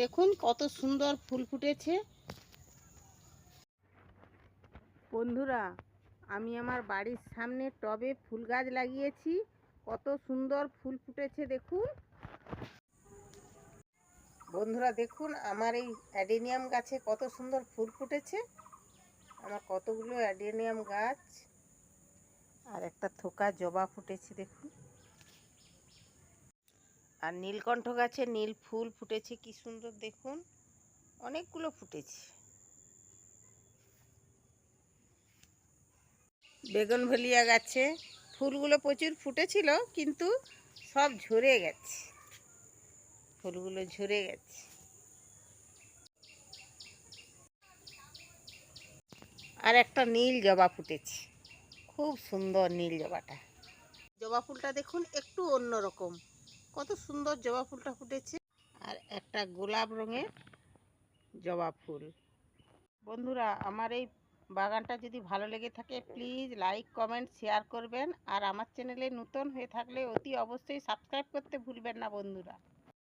দেখুন কত সুন্দর ফুল ফুটেছে। বন্ধুরা, আমি আমার বাড়ির সামনে টবে ফুল গাছ লাগিয়েছি। কত সুন্দর ফুল ফুটেছে দেখুন। বন্ধুরা, দেখুন আমার এই অ্যাডেনিয়াম গাছে কত সুন্দর ফুল ফুটেছে। আমার কতগুলো অ্যাডেনিয়াম গাছ। আর একটা থোকা জবা ফুটেছে দেখুন। আর নীলকণ্ঠ গাছে নীল ফুল ফুটেছে, কি সুন্দর দেখুন। অনেকগুলো ফুটেছে। বেগুন বেগুনভলিয়া গাছে ফুলগুলো প্রচুর ফুটেছিল, কিন্তু সব ঝরে গেছে। ফুলগুলো ঝরে গেছে। আর একটা নীল জবা ফুটেছে। খুব সুন্দর নীল জবাটা। জবা ফুলটা দেখুন, একটু অন্যরকম। কত সুন্দর জবা ফুলটা ফুটেছে। আর একটা গোলাপ রঙের জবা ফুল। বন্ধুরা, আমার এই বাগানটা যদি ভালো লেগে থাকে প্লিজ লাইক কমেন্ট শেয়ার করবেন। আর আমার চ্যানেলে নতুন হয়ে থাকলে অতি অবশ্যই সাবস্ক্রাইব করতে ভুলবেন না, বন্ধুরা।